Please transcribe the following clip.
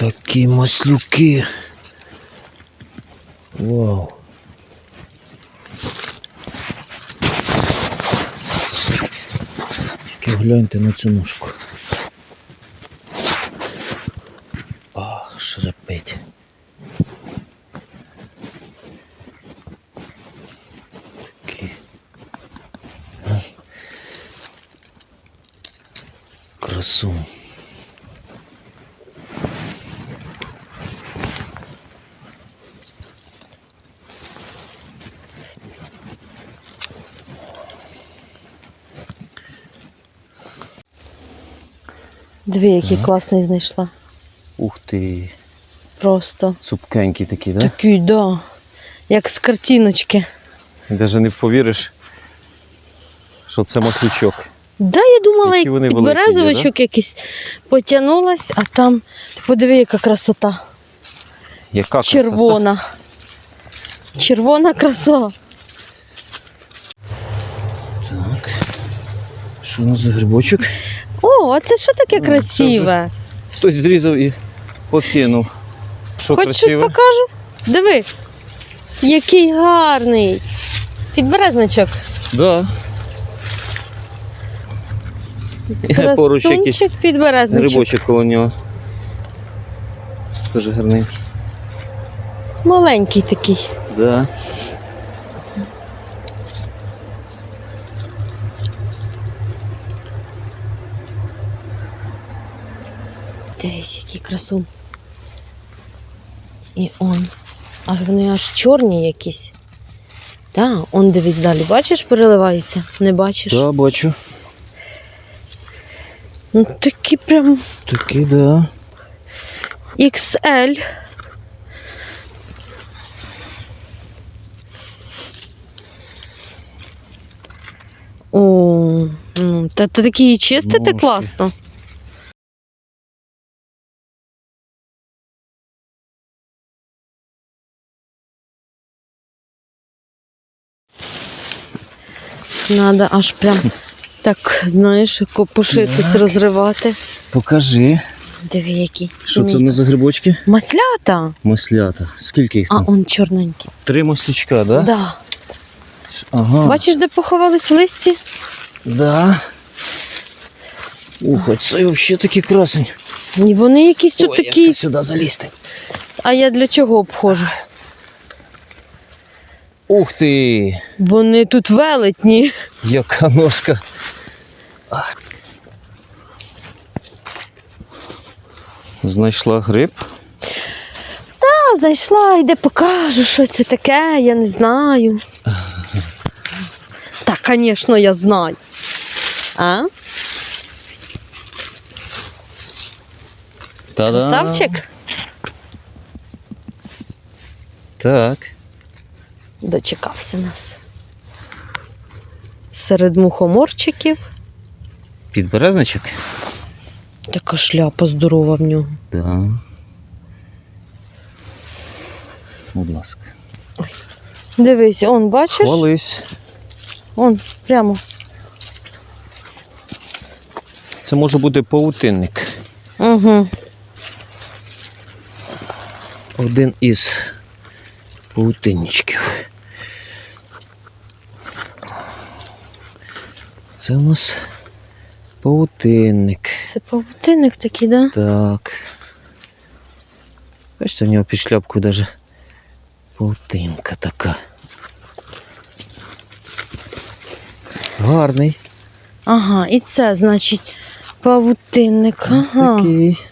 Такі маслюки. Вау. Тільки гляньте на цю ножку. Ах, шрапить. Такі. А? Дві, який класний знайшла. Ух ти. Просто. Цупкенькі такі, да? Такий, да. Як з картиночки. Даже не повіриш, що це маслючок. Да, я думала, Які вони як великі є, березовичок якийсь потягнулась, а там, ти подиви, яка красота. Яка красота. Червона. Червона краса. Так. Що у нас за грибочок? О, а це що таке красиве? Хтось зрізав і покинув. Що Хоч щось покажу? Диви. Який гарний. Підберезничок. Да. І Поруч якийсь Красунчик підберезничок. грибочок коло нього. Дуже гарненький. Маленький такий. Да. Дивись, який красун. І он. Аж вони аж чорні якісь. Так, он дивись далі. Бачиш, переливається? Не бачиш? Да, бачу. Ну такі прям Такий, да. XL. О, ну, та, та такі чистити Ножки. класно. Надо аж прям так, знаєш, копошитись, Так. розривати. Покажи. Диви, які. Що це не за грибочки? Маслята. Маслята. Скільки їх А он чорненький. Три маслючка, да? Да. Ага. Бачиш, де поховались в листі? Да. Ух, а це взагалі такий красень. І вони якісь тут Ой, як такі. це сюди залізти. А я для чого обходжу? Ух ти! Вони тут велетні. Яка ножка. Знайшла гриб. А, знайшла, йде покажу, що це таке, я не знаю. Так, звісно, я знаю. А? Та-да. Красавчик? Так. Дочекався нас. Серед мухоморчиків. Підберезничок? Така шляпа здорова в нього. Да. Будь ласка. Ой. Дивись, он, бачиш? Хвались. Он, прямо. Це може бути паутинник. Угу. Один із паутинничків. Це у нас паутинник. Це павутинник такий, да? Так. Бачите, в нього під шляпку даже паутинка така. Гарний. Ага, і це, значить, павутинник. Ось Ага. такий.